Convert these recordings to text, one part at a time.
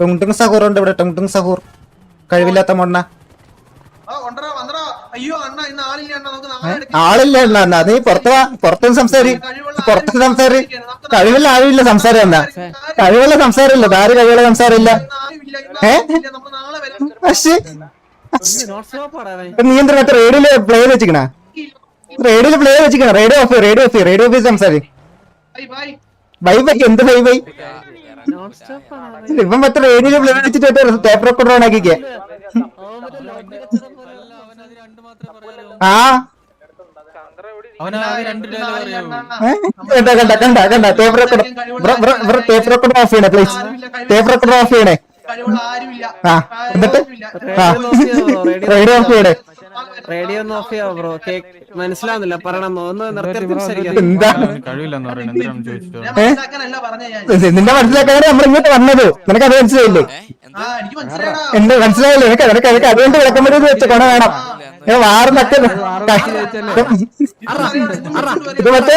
ടുങ്ടുങ് സഹൂർ ഉണ്ട് ഇവിടെ ടുങ്ടുങ് സഹൂർ. കഴിവില്ലാത്ത മണ്ണ. ആ കൊണ്ടടാ വന്നടാ അയ്യോ അണ്ണ ഇന്ന് ആളില്ല അണ്ണ. ആളില്ല അണ്ണാ എന്നാ നീ പുറത്ത് പുറത്തു സംസാരി. പുറത്ത് സംസാരി. കഴിവില്ല ആരുമില്ല സംസാരം എന്നാ കഴിവുള്ള സംസാരമില്ല ആര് കഴിവുള്ള സംസാരമില്ല ഏ? പക്ഷേ നീ എന്താ മറ്റേ റേഡിയോയിൽ പ്ലേ വെച്ചിക്കണ റേഡിയോയിൽ play വെച്ചിക്കണ radio off radio off radio off സംസാരി. Bye bye. Bye bye. എന്ത് ബൈ ബൈ? ഇവൻ മറ്റേ റേഡിയോ പ്ലേ വെച്ചിട്ട് ടേപ്പ് റെക്കോർഡർ ഓൺ ആക്കിക്കേ. ആ? കണ്ട കണ്ട കണ്ട കണ്ട. ടേപ്പ് ബ്രോ ടേപ്പ് ഓഫ് ചെയ്യണേ പ്ലീസ് ടേപ്പ് ഓഫ് ചെയ്യണേ. കഴിവുള്ള ആരുമില്ല ആ എന്നിട്ട്? ആ. റേഡിയോ ഓഫ് ചെയ്യണേ. റേഡിയോ ഒന്ന് ഓഫ് ചെയ്യാവോ ബ്രോ കേക്ക് മനസ്സിലാവുന്നില്ല പറയണം ഒന്ന് നിർത്തി സംസാരിക്കാം എന്താ കഴിവില്ലെന്ന് പറയുന്നത് എന്തിനാണ് ഞാൻ മനസ്സിലാക്കാനല്ല പറഞ്ഞ ഞാൻ നിന്റെ മനസ്സിലാക്കാനാണ് നമ്മൾ ഇങ്ങോട്ട് വന്നത് നിനക്ക് അത് മനസ്സിലായില്ലേ ആ എനിക്ക് മനസ്സിലായടാ എന്ത് മനസ്സിലായില്ലേ നിനക്ക് നിനക്ക് നിനക്ക് അതുകൊണ്ട് വിളക്കം വരുന്നത് വെച്ച കൊണ വേണം ഞാൻ വാറുന്നൊക്കെ ഇത് മറ്റേ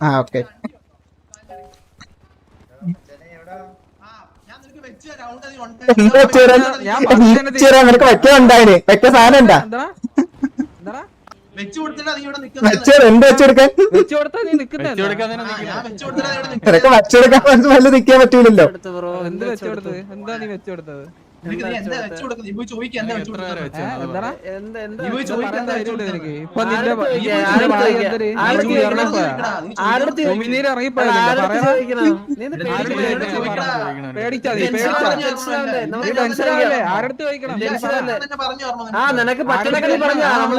ആ ഓക്കെ. ഞാൻ നിനക്ക് വെക്കാൻ ഉണ്ടായിന്. സാധനം എന്താ? നിനക്ക് വെച്ചെടുക്കാൻ നിക്കാൻ പറ്റൂലല്ലോ. ബ്രോ എന്ത് നീ വെച്ചു ആ നിനക്ക് പറ്റണക്കെ നീ പറഞ്ഞാ നമ്മൾ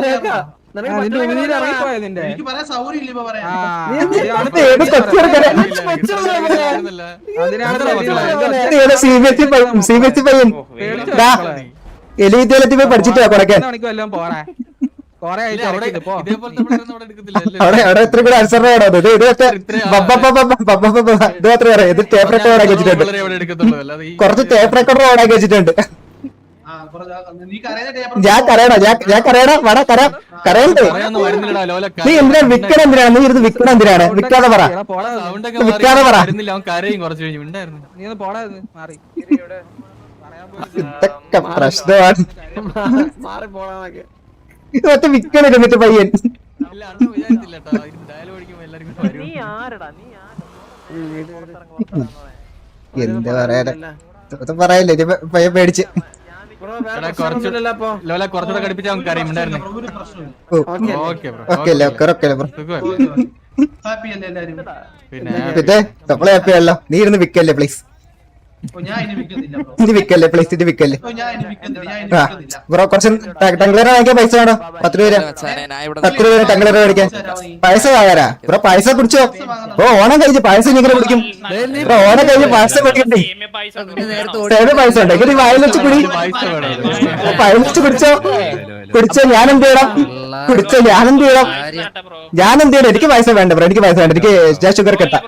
വിദ്യാലയത്തിൽ പോയി പഠിച്ചിട്ട് കൊടക്കാൻ അവിടെ കൂടെ ഇത് പറയാം ടേപ്പ് റെക്കോർഡ് വെച്ചിട്ടുണ്ട് അല്ലാതെ കുറച്ച് ടേപ്പ് റെക്കോർഡർ ഓണാക്കി വെച്ചിട്ടുണ്ട് ഞാൻ കരയണ? ഞാൻ ഞാൻ കരയണ? വട കര കരയണ്ടേ പറയാനൊന്നും വരുന്നില്ലടാ, ലോല. നീ എന്തിനാ വിൽക്കണ എന്തിനാണ്? നീ ഇരുന്ന് വിൽക്കണ എന്തിനാണ്? വിൽക്കാതെ പറ. വിൽക്കാതെ പറ. ഇതൊക്കെ പ്രശ്നമാണ് ഇതൊക്കെ ഇത് മറ്റേ വിൽക്കണ ഇരുന്നിട്ട് പയ്യൻ. എന്താ ഇത് പറയല്ലേ പയ്യൻ പേടിച്ച്. ലോല കുറച്ചുകൂടെ കടിപ്പിച്ച് ഉണ്ടായിരുന്നു. Okay. Bro okay okay bro happy അല്ലേ എല്ലാരും? പിന്നെ പിന്നെ നമ്മളെ ഹാപ്പി നീ ഇരുന്ന് വിൽക്കല്ലേ പ്ലീസ് പ്ലീസ് ഇത് ആ ബ്രോ കുറച്ച് ടംഗ്ലർ വാങ്ങിക്കാൻ പൈസ വേണോ? പത്ത് രൂപ പത്ത് രൂപ ടംഗ്ലർ മേടിക്കാൻ. പൈസ വാങ്ങാരാ ബ്രോ പൈസ കുടിച്ചോ? ബ്രോ ഓണം കഴിച്ച് പൈസ ഇങ്ങനെ കുടിക്കും. ബ്രോ ഓണം കഴിഞ്ഞ് പൈസ കുടിക്കണ്ടേ പൈസ ഉണ്ട്. എങ്കിൽ വായിൽ വെച്ച് കുടി. പൈസ വായിൽ വെച്ച് കുടിച്ചോ? കുടിച്ചോ ഞാൻ എന്ത് ചെയ്യണം? കുടിച്ചോ ഞാൻ എന്ത് ചെയ്യണം? ഞാൻ എന്ത് ചെയ്യണം? എനിക്ക് പൈസ വേണ്ട ബ്രോ എനിക്ക് പൈസ വേണ്ട. എനിക്ക് ഷുഗർ കെട്ടാ.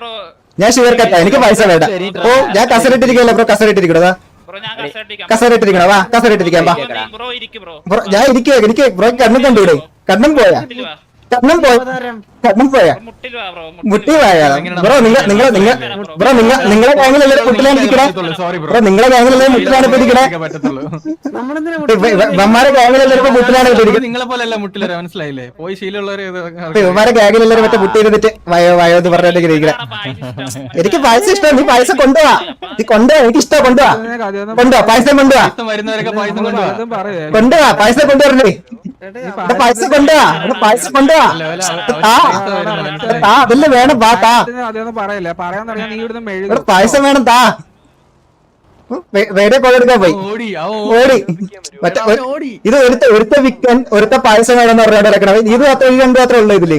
ഞാൻ ഷുഗർ കട്ട എനിക്ക് പൈസ വേണ്ട. ഓ ഞാൻ കസറിട്ടിരിക്കല്ലോ ബ്രോ കസറിട്ടിരിക്കണോ ബ്രോ ഞാൻ കസേരട്ടിക്കാം കസറിട്ടിരിക്കണോ വാ കസറിട്ടിരിക്കാം വാ. ബ്രോ ഇരിക്ക് ബ്രോ. ബ്രോ ഞാൻ ഇരിക്കുക എനിക്ക് ബ്രോ കണ്ണും കണ്ടൂടെ? കണ്ണും പോയ? കണ്ണും പോയാ? മുട്ടിൽ ബ്രോ മുട്ടി പോയാ ബ്രോ നിങ്ങൾ നിങ്ങൾ നിങ്ങൾ ബ്രോ നിങ്ങൾ നിങ്ങളെ ഗാങ്ങിലല്ലേ മുട്ടിലാണ് ഇരിക്കണേ സോറി ബ്രോ. നിങ്ങളെ ഗാങ്ങിലല്ലേ മുട്ടിലാണ് ഇപ്പൊ ഇരിക്കണേ പറ്റത്തുള്ളൂ. നമ്മളെന്തിനാ ഇവന്മാരെ ഗാങ്ങിലല്ലേ ഇപ്പൊ മുട്ടിലാണ് നിങ്ങളെ പോലെയല്ല മുട്ടിലര മനസ്സിലായില്ലേ? പോയി ശീലമുള്ളവരെ ഇപ്പൊ ഇവന്മാരെ ഗാങ്ങിലല്ലേ മറ്റേ മുട്ടി ഇരുന്നിട്ട് വയോ വയോ എന്ന് പറഞ്ഞിട്ട് ഇരിക്കണേ. എനിക്ക് പായസം ഇഷ്ടം. നീ പായസം കൊണ്ടുപോവാ നീ കൊണ്ടുപോവാ എനിക്ക് ഇഷ്ടം കൊണ്ടുപോവാ കൊണ്ടുപോവാ പായസം കൊണ്ടുപോവാ കൊണ്ടുപോവാ പായസം കൊണ്ടുവരണേ ഇവിടെ പായസം കൊണ്ടുപോവാ പായസം കൊണ്ടുപോവാ ആ അതല്ലേ വേണം. വാ താ. അതൊന്നും പറയില്ല. നീ ഇവിടുന്ന് മെഴുകും പായസം വേണം താ. വേറെ കൊള്ളെടുക്കാൻ പോയി. ഓടി ഇത് ഒരുത്ത ഒരുത്ത വിക്കൻ ഒരുത്ത പായസം വേണമെന്ന് പറഞ്ഞാൽ ഇടക്കണം ഇത് മാത്രം ഈ രണ്ടു മാത്രമേ ഉള്ളൂ ഇതിൽ.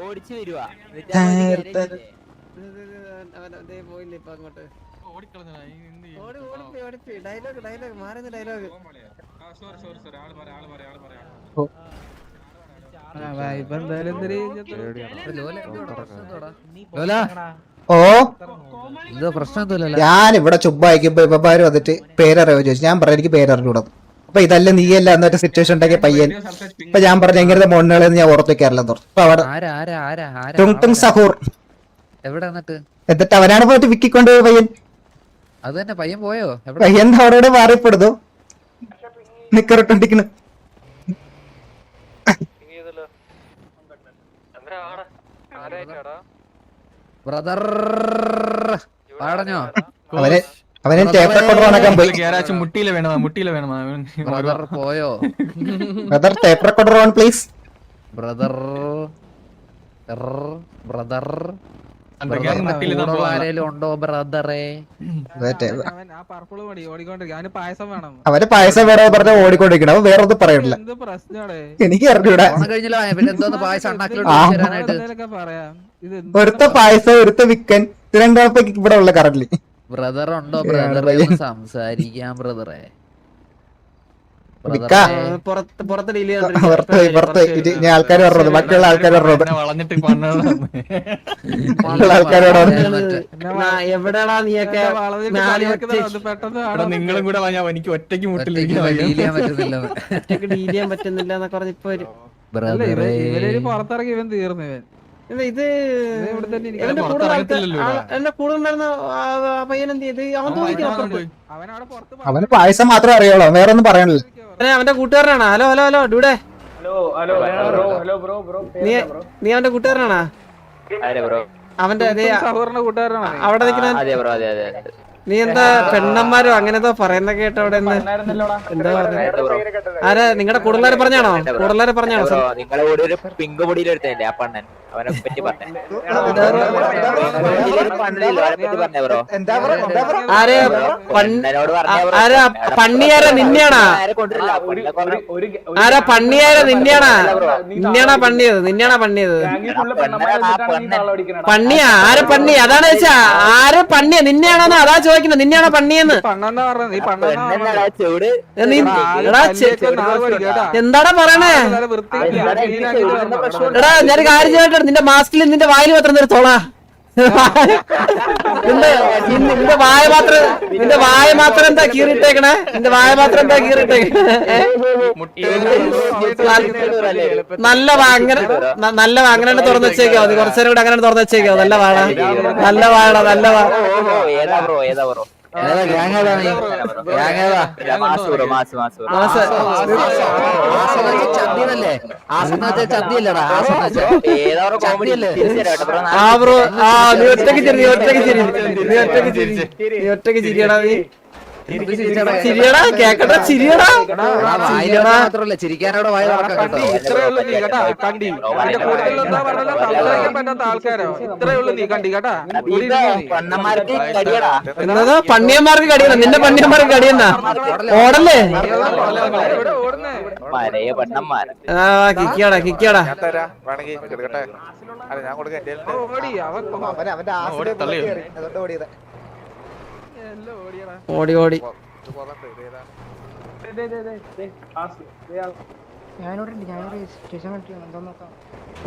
ഓടിച്ചു വരുവാ. പോയില്ലേ ഇപ്പൊ അങ്ങോട്ട്. ഡയലോഗ് ഡയലോഗ് മാറുന്ന ഡയലോഗ്. ഇപ്പൊ ഞാൻ ഇവിടെ ഇവന്മാര് വന്നിട്ട് പേരറിയോ ചോദിച്ചു. ഞാൻ പറഞ്ഞു എനിക്ക് പേരറിഞ്ഞൂടാ. അപ്പൊ ഇതല്ല നീയല്ല എന്നൊരു സിറ്റുവേഷൻ ഉണ്ടാക്കിയ പയ്യൻ. ഇപ്പൊ ഞാൻ പറഞ്ഞു എങ്ങനത്തെ മോണുകളെന്ന് ഞാൻ ഓർത്ത് വെക്കാറില്ല ഓർത്തു ആരാ ആരാ ആരാ ആരാ? സഹൂർ. എന്നിട്ട്? എന്നിട്ട് അവനാണ് പോയിട്ട് വിക്കിക്കൊണ്ടുപോയ പയ്യൻ. അത് തന്നെ പയ്യൻ പോയോ? പയ്യൻ അവിടെ മാറിപ്പെടുന്നു? നിക്കറിട്ടോണ്ടിരിക്കുന്നു. ബ്രദർ. പാടഞ്ഞോ? അവനെ അവനെ ടേപ്പ് റെക്കോർഡർ പോയി. കേരാച്ച് മുട്ടിയില വേണമാ മുട്ടിയില വേണമാ. ബ്രദർ പോയോ? Brother tape recorder on please brother. Brother. അവന് പായസം വേണോ. പറഞ്ഞ ഓടിക്കൊണ്ടിരിക്കണം അവൻ വേറെ ഒന്നും പറയണില്ല. എനിക്ക് അറിഞ്ഞൂടാ. ഒരുത്ത പായസം ഒരുത്ത വിക്കൻ. ഇത് രണ്ടാമത്തെ ഇവിടെ ഉള്ള കറന്റ് ബ്രദർ ഉണ്ടോ ബ്രദറെ. സംസാരിക്കാം ബ്രദറെ വിക്ക. പുറത്ത് പുറത്ത് ഡീൽ പുറത്ത് പുറത്ത് ഇത് ഞാൻ ആൾക്കാർ പറഞ്ഞത് ബാക്കിയുള്ള ആൾക്കാർ പറഞ്ഞത് ബാക്കിയുള്ള ആൾക്കാരോട് എവിടെടാ നീയൊക്കെ? വളഞ്ഞിട്ട് നാല് കളിയാക്കുന്നത്? ഒറ്റ- പെട്ടെന്ന് എടാ നിങ്ങളും കൂടെ വാ, ഞാൻ എനിക്ക് ഒറ്റയ്ക്ക് ഒറ്റയ്ക്ക് ഡീൽ ചെയ്യാൻ പറ്റുന്നില്ല. ഡീൽ ചെയ്യാൻ പറ്റുന്നില്ല എന്നൊക്കെ പറഞ്ഞ ഇപ്പൊ പുറത്തിറങ്ങി ഇവൻ തീർന്നു ഇവൻ. ഇത്. എന്റെ. എന്റെ കൂടെ ഉണ്ടായിരുന്ന ആ ആ പയ്യൻ എന്ത് ചെയ്ത്? അവൻ തോന്നിക്കണം അവന് പായസം മാത്രമേ അറിയുള്ളൂ. വേറെ ഒന്നും പറയണില്ല. അവന്റെ കൂട്ടുകാരനാണോ? ഹലോ ഹലോ ഹലോ ഡൂടെ നീ നീ അവന്റെ കൂട്ടുകാരനാണോ? അവന്റെ അതേ സഹോദരന്റെ കൂട്ടുകാരനാണ് അവിടെ നിൽക്കുന്ന നീ എന്താ പെണ്ണന്മാരോ അങ്ങനെന്തോ പറയുന്ന കേട്ടോ അവിടെ എന്താ? ആരാ നിങ്ങളുടെ കൂടുതലാരെ പറഞ്ഞാണോ? കൂടുതലാരെ പറഞ്ഞാണോ? നിങ്ങളെ കൂടെ ഒരു പിങ്ക് പൊടിയിൽ ആ പണ്ണൻ? അവനെ പറ്റി ആരെ പണ്ണിയാരാ നിന്നെയാണാ ആരെ പണ്ണിയാര നിന്നെയാണാ നിന്നെയാണാ പണ്ണിയത് നിന്നെയാണാ പണ്ണിയത് പണ്ണിയാ ആരെ പണ്ണി അതാണ് വെച്ചാ ആരെ പണ്ണിയാ നിന്നെയാണോന്ന് അതാ ചോദിക്കുന്നത് നിന്നെയാണോ പണ്ണിയെന്ന് എന്താടാ പറയണേ. എടാ ഞാൻ കാര്യം ചെയ്യട്ടെ നിന്റെ മാസ്കിൽ നിന്റെ വായിൽ മാത്രം നിർത്തോളാ നിന്റെ നിന്റെ- വായ മാത്രം നിന്റെ വായ മാത്രം എന്താ കീറിട്ടേക്കണേ? നിന്റെ വായ മാത്രം എന്താ കീറിട്ടേക്കണേ? നല്ല അങ്ങനെ നല്ല അങ്ങനെ തുറന്നു വെച്ചേക്കോ. അത് കുറച്ചേരം കൂടെ അങ്ങനെ തുറന്നു വെച്ചേക്കോ. നല്ല വാഴ നല്ല വാഴ നല്ല വാ ചന്തിയല്ലേ ആ ബ്രോ ആ നീ ഒറ്റയ്ക്ക് ചിരി നീ ഒറ്റയ്ക്ക് ചിരി. നീ ഒറ്റയ്ക്ക് ചിരി. നീ ഒറ്റയ്ക്ക് ചിരിയടാ നീ. ചിരിയടാ കേക്കട്ടെ ചിരിയടാ വായിലടാ മാത്രല്ല ചിരിക്കാനവിടെ വായ നടക്കട്ടോ ഇത്രേ ഉള്ളൂ നീ കേട്ടാ കണ്ടി അതിന്റെ കൂടുതൽ എന്താ പറഞ്ഞാൽ സംസാരിക്കാൻ പറ്റാത്ത ആൾക്കാരോ ഇത്രേ ഉള്ളൂ നീ കണ്ടി കേട്ടാ പണ്ണിയന്മാർക്ക് കടിയണ നിന്റെ പണ്ണിയന്മാർക്ക് കടിയെന്നാ ഓടല്ലേ കിക്കിയാടാ കിക്കിയാടാ കിക്കിയാടാ ഓടി അവൻ അവന് അവന്റെ ഓടി തള്ളി അതുകൊണ്ട് ഓടിയത് ഓടി ഓടി.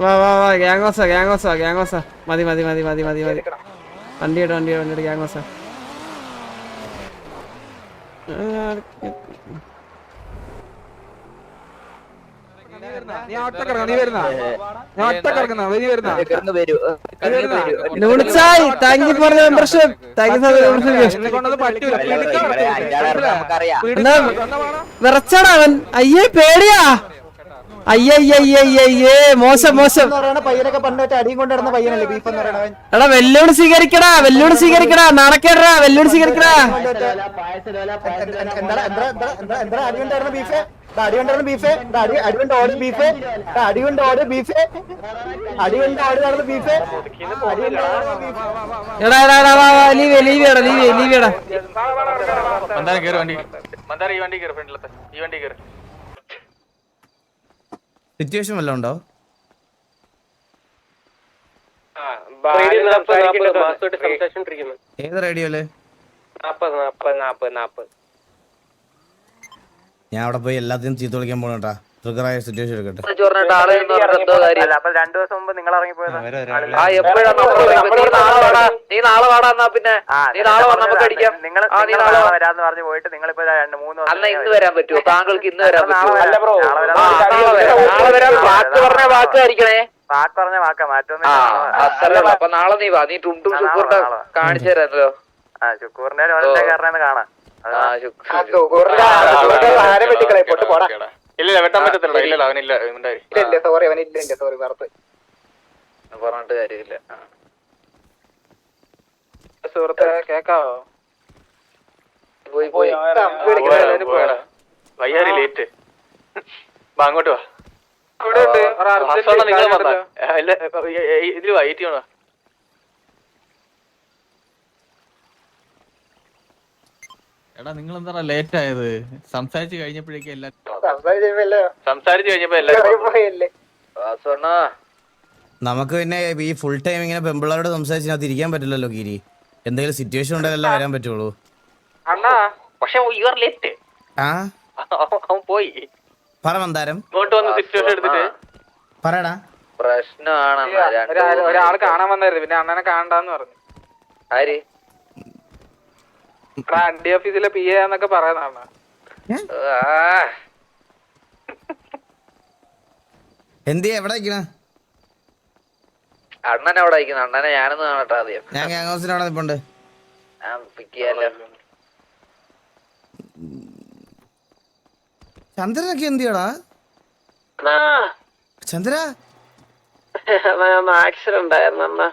വാ വാ വാ ഗ്യാങ്ങോസ ഗ്യാങ്ങോസ ഗ്യാങ്ങോസ മതി മതി മതി മതി മതി മതി. വണ്ടിയുടെ വണ്ടിയുടെ വണ്ടിയുടെ ഗ്യാങ്ങോസ നീ ഒറ്റക്കിറങ്ങ നീ വരുന്ന? ഞാൻ ഒറ്റക്കിറങ്ങുന്ന നീ വരുന്ന? ലൂണിച്ചായി താങ്ക് ഫോർ മെമ്പർഷിപ്പ് താങ്ക് വിറച്ചാടാ അവൻ. അയ്യേ പേടിയാ. അയ്യയ്യയ്യയ്യേ മോശം മോശം. എടാ വെല്ലുവിളി സ്വീകരിക്കടാ വെല്ലുവിളി സ്വീകരിക്കടാ. നടക്കടാ വെല്ലുവിളി സ്വീകരിക്കടാ. എന്താ ബീഫ് അടി കൊണ്ടായിരുന്ന ബീഫേ? ബീഫ് അടി കൊണ്ടായിരുന്ന ബീഫ്. ദാ അടി അടി ബീഫ് ഓടി ബീഫേ. ദാ അടി കൊണ്ട് ഓടി ബീഫേ. അടി കൊണ്ട് ഓടി നടന്ന ബീഫേ. എടാ എടാ എടാ വാ വാ ലീവ് ലീവ് എടാ ലീവ് ലീവ് എടാ മന്ദാരം കേറ് വണ്ടി. മന്ദാരം ഈ വണ്ടി കയറി ഫ്രണ്ടിലത്തെ. ഈ വണ്ടി കയറി സിറ്റുവേഷൻ വല്ലതും ഉണ്ടോ? ഏത് റേഡിയോയിൽ? ഞാൻ അവിടെ പോയി എല്ലാത്തിനും ചീത്ത വിളിക്കാൻ പോകണട്ടാ ട്രിഗറായ സിറ്റുവേഷൻ എടുക്കട്ടെ. ചോറിനിട്ട് ആളെ എന്ന് പറഞ്ഞിട്ട് എന്തോ കാര്യം അപ്പൊ ദിവസം മുമ്പ് നിങ്ങൾ ഇറങ്ങിപ്പോയത്? ആ എപ്പോഴാണ് നമ്മൾ നീ നാളെ വാടാ. നീ നാളെ വാടാ പിന്നെ. നീ നാളെ വാ നമുക്ക് അടിക്കാം നിങ്ങൾ ആ നീ നാളെ വാ. വരാന്ന് പറഞ്ഞു പോയിട്ട് നിങ്ങളിപ്പോ രണ്ട് മൂന്ന് അന്ന് ഇന്ന് വരാൻ പറ്റുമോ താങ്കൾക്ക് ഇന്ന് വരാൻ പറ്റുമോ നാളെ വരാം. നാളെ വരാൻ വാക്ക് പറഞ്ഞ വാക്ക് ആയിരിക്കണേ. വാക്ക് പറഞ്ഞ വാക്ക. മാറ്റൊന്നും അപ്പൊ നാളെ നീ വാ. നീ ടുണ്ടും ശുക്കൂറിന്റെ. കാണിച്ചു തരാമല്ലോ ആ ശുക്കൂറിന്റെ ഒരേ ഇല്ല വെട്ടാൻ പറ്റത്തില്ല ഇല്ല അവനില്ല സോറി അവനില്ല സോറി പറഞ്ഞിട്ട് കാര്യമില്ല. സുഹൃത്തെ. കേക്കാവോ? പോയി പോയി. വയ്യാറി ലേറ്റ് വാ അങ്ങോട്ട് വാ. ഇതിൽ വൈറ്റ് ഒരു അർജന്റ് ഹസോണ നിങ്ങൾ കാര്യം വന്നാ ഉണ്ടല്ലോ. ഇതിൽ വൈറ്റ് ചെയ്യണോ എടാ നിങ്ങൾ എന്താ ലേറ്റ് ആയത്? സംസാരിച്ചു കഴിഞ്ഞപ്പോഴേക്കും എല്ലാ സംസാരിച്ചു കഴിഞ്ഞപ്പോ എല്ലാരും നമുക്ക് പിന്നെ ഈ ഫുൾ ടൈം ഇങ്ങനെ പെമ്പിള്ളാരോട് സംസാരിച്ചിനകത്ത് ഇരിക്കാൻ പറ്റില്ലല്ലോ ഗിരി. എന്തെങ്കിലും സിറ്റുവേഷൻ ഉണ്ടെങ്കിലല്ലേ വരാൻ പറ്റുള്ളൂ. അണ്ണാ. പക്ഷെ ലേറ്റ് ആ? അവൻ പോയി. പറ മന്ദാരം. ഇങ്ങോട്ട് വന്ന് സിറ്റുവേഷൻ എടുത്തിട്ട്. പറയടാ പ്രശ്നമാണ് ഒരാ- ഒരാൾ കാണാൻ വന്നായിരുന്നു പിന്നെ അണ്ണനെ കാണണ്ടെന്ന് പറഞ്ഞു. ആര്? ഡി ഓഫീസിലെ പി എ എന്നൊക്കെ പറയുന്നതാണ്. ആ, എന്ത് എവിടെ ഇരിക്കണ? അണ്ണൻ അവിടെ അണ്ണനെ ഞാനൊന്ന് കാണട്ടെ ആദ്യം. ഞാൻ ഗ്യാങ് ഹൗസിന് അവിടെ നിൽപ്പുണ്ട് ഞാൻ പിക്ക് ചെയ്യാലോ. ചന്ദ്രനൊക്കെ എന്തിയാടാ ചന്ദ്ര? ആക്സിഡന്റ് ആയിരുന്നു